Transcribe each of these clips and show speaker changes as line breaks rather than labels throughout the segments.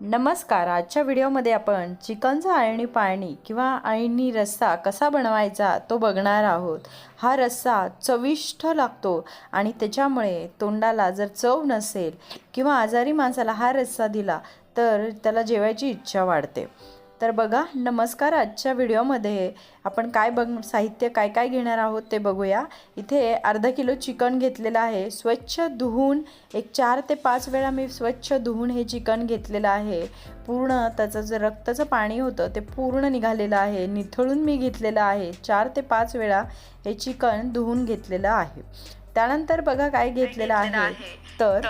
नमस्कार आजच्या व्हिडिओमध्ये आपण चिकनचा आळणी पाळणी किंवा आळणी रस्सा कसा बनवायचा तो बघणार आहोत. हा रस्सा चविष्ट लागतो आणि त्याच्यामुळे तोंडाला जर चव नसेल किंवा आजारी माणसाला हा रस्सा दिला तर त्याला जेवायची इच्छा वाढते. तर बघा नमस्कार आजच्या व्हिडिओमध्ये. आपण काय बघ साहित्य काय काय घेणार आहोत ते बघूया. इथे अर्धा किलो चिकन घेतलेलं आहे. स्वच्छ धुवून एक चार ते पाच वेळा मी स्वच्छ धुवून हे चिकन घेतलेलं आहे. पूर्ण त्याचं जे रक्ताचं पाणी होतं ते पूर्ण निघालेलं आहे. निथळून मी घेतलेलं आहे. चार ते पाच वेळा हे चिकन धुवून घेतलेलं आहे. त्यानंतर बघा काय घेतलेलं आहे. तर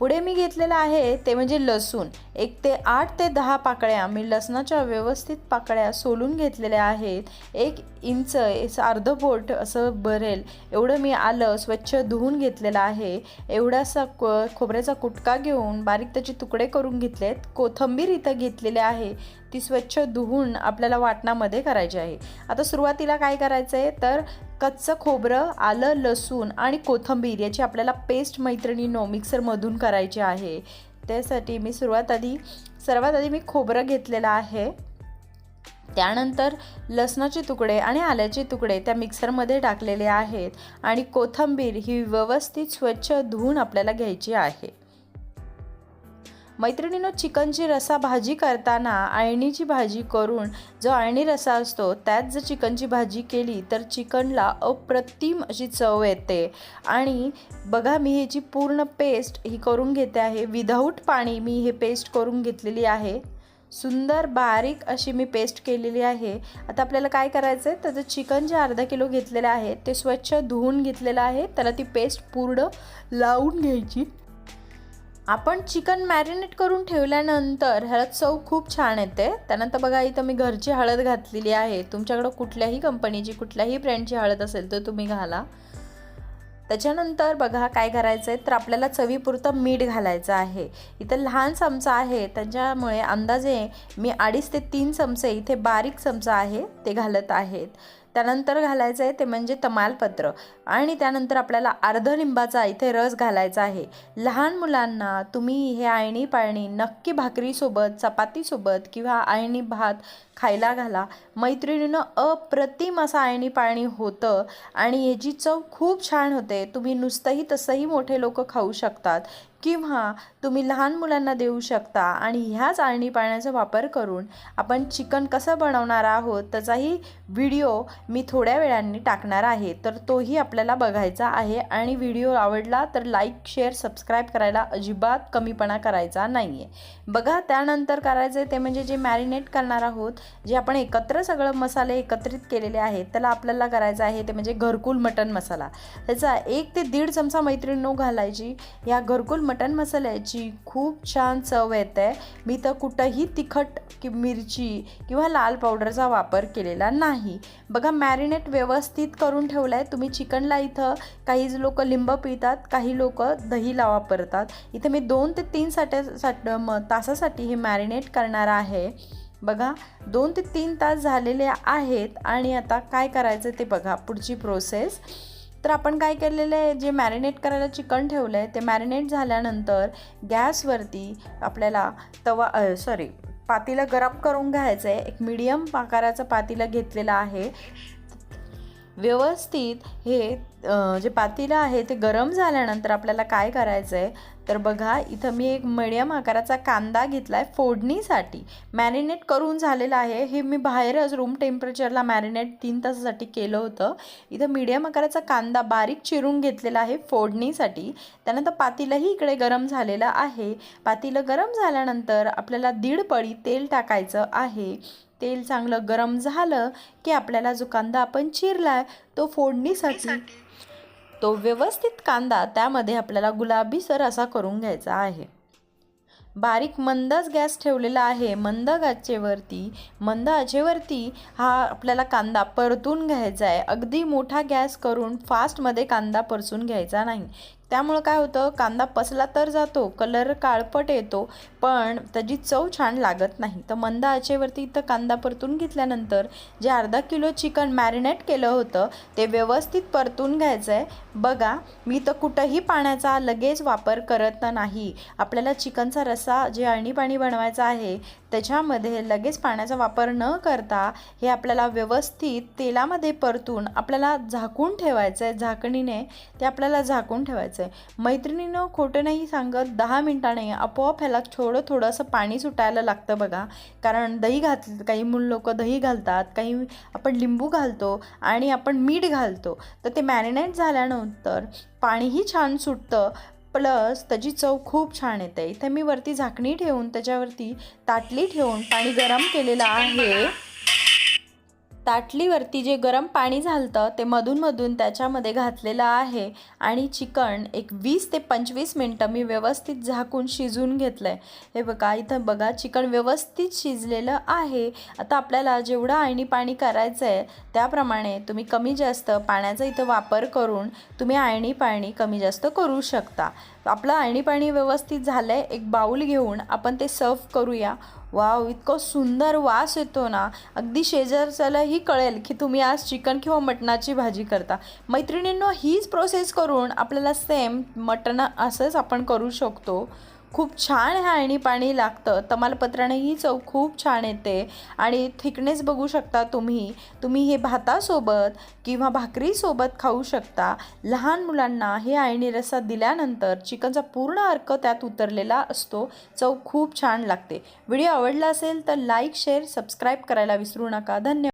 पुढे मी घेतलेलं आहे ते म्हणजे लसूण. एक ते आठ ते दहा पाकळ्या मी लसणाच्या व्यवस्थित पाकळ्या सोलून घेतलेल्या आहेत. एक इंच अर्ध बोट असं भरेल. एवढं मी आलं स्वच्छ धुवून घेतलेलं आहे. एवढासा क खोबऱ्याचा कुटका घेऊन बारीक त्याचे तुकडे करून घेतलेत. कोथंबीर इथं घेतलेले आहे. ती स्वच्छ धुवून आपल्याला वाटणामध्ये करायची आहे. आता सुरुवातीला काय करायचं आहे तर कच्चं खोबरं आलं लसूण आणि कोथंबीर याची आपल्याला पेस्ट मैत्रिणीनो मिक्सरमधून करायची आहे. त्यासाठी मी सुरुवात आधी सर्वात आधी मी खोबरं घेतलेलं आहे. त्यानंतर लसणाचे तुकडे आणि आल्याचे तुकडे त्या मिक्सरमध्ये टाकलेले आहेत आणि कोथंबीर ही व्यवस्थित स्वच्छ धुवून आपल्याला घ्यायची आहे. मैत्रिणीनं चिकनची रसा भाजी करताना अळणीची भाजी करून जो अळणी रसा असतो त्यात जर चिकनची भाजी केली तर चिकनला अप्रतिम अशी चव येते. आणि बघा मी ह्याची पूर्ण पेस्ट ही करून घेते आहे. विदाऊट पाणी मी हे पेस्ट करून घेतलेली आहे. सुंदर बारीक अशी मी पेस्ट केलेली आहे. आता आपल्याला काय करायचं आहे तर जे चिकन जे अर्धा किलो घेतलेलं आहे ते स्वच्छ धुवून घेतलेलं आहे. त्याला ती पेस्ट पूर्ण लावून घ्यायची. आपण चिकन मॅरिनेट करून ठेवल्यानंतर ह्याला चव खूप छान येते. त्यानंतर बघा इथं मी घरची हळद घातलेली आहे. तुमच्याकडं कुठल्याही कंपनीची कुठल्याही ब्रँडची हळद असेल तर तुम्ही घाला. त्याच्यानंतर बघा काय करायचं आहे तर आपल्याला चवीपुरतं मीठ घालायचं आहे. इथं लहान चमचा आहे. त्याच्यामुळे अंदाजे मी अडीच ते तीन चमचे इथे बारीक चमचा आहे ते घालत आहेत. त्यानंतर घालायचं आहे ते म्हणजे तमालपत्र. आणि त्यानंतर आपल्याला अर्ध लिंबाचा इथे रस घालायचा आहे. लहान मुलांना तुम्ही हे आळणी पाळणी नक्की भाकरीसोबत चपातीसोबत किंवा आळणी भात खायला घाला. मैत्रिणीनं अप्रतिम असं आळणी पाळणी होतं आणि याची चव खूप छान होते तुम्ही नुसतंही तसंही मोठे लोक खाऊ शकतात किंवा तुम्ही लहान मुलांना देऊ शकता आणि ह्याच आळणी पाळण्याचा वापर करून आपण चिकन कसं बनवणार आहोत त्याचाही व्हिडिओ मी थोड्या वेळांनी टाकणार आहे. तर तोही आपल्याला बघायचा आहे आणि व्हिडिओ आवडला तर लाईक शेअर सबस्क्राईब करायला अजिबात कमीपणा करायचा नाही आहे बघा त्यानंतर करायचं आहे ते म्हणजे जे मॅरिनेट करणार आहोत जे आपण एकत्र सगळं मसाले एकत्रित केलेले आहेत त्याला आपल्याला करायचं आहे ते म्हणजे घरकुल मटन मसाला. त्याचा एक ते दीड चमचा मैत्रिणीनो घालायची. या घरकुल मटन मसाल्याची खूप छान चव येते. मी तर कुठंही तिखट कि मिरची किंवा लाल पावडरचा वापर केलेला नाही. बघा मॅरिनेट व्यवस्थित करून ठेवलं आहे तुम्ही चिकनला इथं काही लोक लिंब पितात काही लोक दहीला वापरतात इथं मी दोन ते तीन साठ्या साठ म तासासाठी हे मॅरिनेट करणार आहे. बघा दोन ते तीन तास झालेले आहेत आणि आता काय करायचं ते बघा पुढची प्रोसेस तर आपण काय केलेलं आहे जे मॅरिनेट करायला चिकन ठेवलं आहे ते मॅरिनेट झाल्यानंतर गॅसवरती आपल्याला तवा सॉरी पातीला गरम करून घ्यायचं आहे. एक मीडियम आकाराचं पातीला घेतलेलं आहे. व्यवस्थित हे जे पातेलं आहे ते गरम झाल्यानंतर आपल्याला काय करायचं आहे तर बघा इथं मी एक मिडियम आकाराचा कांदा घेतला आहे फोडणीसाठी. मॅरिनेट करून झालेला आहे. हे मी बाहेरच रूम टेम्परेचरला मॅरिनेट तीन तासासाठी केलं होतं. इथं मीडियम आकाराचा कांदा बारीक चिरून घेतलेला आहे फोडणीसाठी. त्यानंतर पातीलंही इकडे गरम झालेलं आहे. पातीलं गरम झाल्यानंतर आपल्याला दीड पळी तेल टाकायचं आहे. तेल चांगलं गरम झालं की आपल्याला जो कांदा आपण चिरला आहे तो फोडणीसाठी तो व्यवस्थित कांदा त्यामध्ये आपल्याला गुलाबीसर असा करून घ्यायचा आहे. बारीक मंदच गॅस ठेवलेला आहे. मंद गाचेवरती मंद आचेवरती हा आपल्याला कांदा परतून घ्यायचा आहे. अगदी मोठा गॅस करून फास्टमध्ये कांदा परसून घ्यायचा नाही. त्यामुळं काय होतं कांदा पसला तर जातो कलर काळपट येतो पण त्याची चव छान लागत नाही. तर मंद आचेवरती इथं कांदा परतून घेतल्यानंतर जे अर्धा किलो चिकन मॅरिनेट केलं होतं ते व्यवस्थित परतून घ्यायचं आहे बघा मी तर कुठंही पाण्याचा लगेच वापर करत नाही. आपल्याला चिकनचा रस्सा जे अळणी पाणी आहे त्याच्यामध्ये लगेच पाण्याचा वापर न करता हे आपल्याला व्यवस्थित तेलामध्ये परतून आपल्याला झाकून ठेवायचं आहे. झाकणीने ते आपल्याला झाकून ठेवायचं आहे. मैत्रिणीनं खोटं नाही सांगत दहा मिनिटाने आपोआप ह्याला थोडं थोडंसं पाणी सुटायला लागतं बघा. कारण दही घात काही मूल लोक दही घालतात काही आपण लिंबू घालतो आणि आपण मीठ घालतो. तर ते मॅरिनेट झाल्यानंतर पाणीही छान सुटतं. प्लस त्याची चव खूप छान येते. इथे मी वरती झाकणी ठेवून त्याच्यावरती ताटली ठेवून पाणी गरम केलेलं आहे. ताटलीवरती जे गरम पाणी झालतं ते मधूनमधून त्याच्यामध्ये घातलेलं आहे आणि चिकन एक वीस ते पंचवीस मिनटं मी व्यवस्थित झाकून शिजून घेतलं आहे हे बघा इथं बघा चिकन व्यवस्थित शिजलेलं आहे. आता आपल्याला जेवढं आळणी पाणी करायचं आहे त्याप्रमाणे तुम्ही कमी जास्त पाण्याचा इथं वापर करून तुम्ही आळणी पाणी कमी जास्त करू शकता. आपलं आणीपाणी व्यवस्थित झालं आहे एक बाऊल घेऊन आपण ते सर्व करूया. वाव इतकं सुंदर वास येतो ना. अगदी शेजारच्यालाही कळेल की तुम्ही आज चिकन किंवा मटणाची भाजी करता. मैत्रिणींनो हीच प्रोसेस करून आपल्याला सेम मटण असंच आपण करू शकतो. खूप छान ह्या आणि पाणी लागतं. तमालपत्राने ही चव खूप छान येते. आणि थिकनेस बघू शकता तुम्ही. तुम्ही हे भातासोबत किंवा भाकरीसोबत खाऊ शकता. लहान मुलांना हे आळणी रसा दिल्यानंतर चिकनचा पूर्ण अर्क त्यात उतरलेला असतो. चव खूप छान लागते. व्हिडिओ आवडला असेल तर लाईक शेअर सबस्क्राईब करायला विसरू नका. धन्यवाद.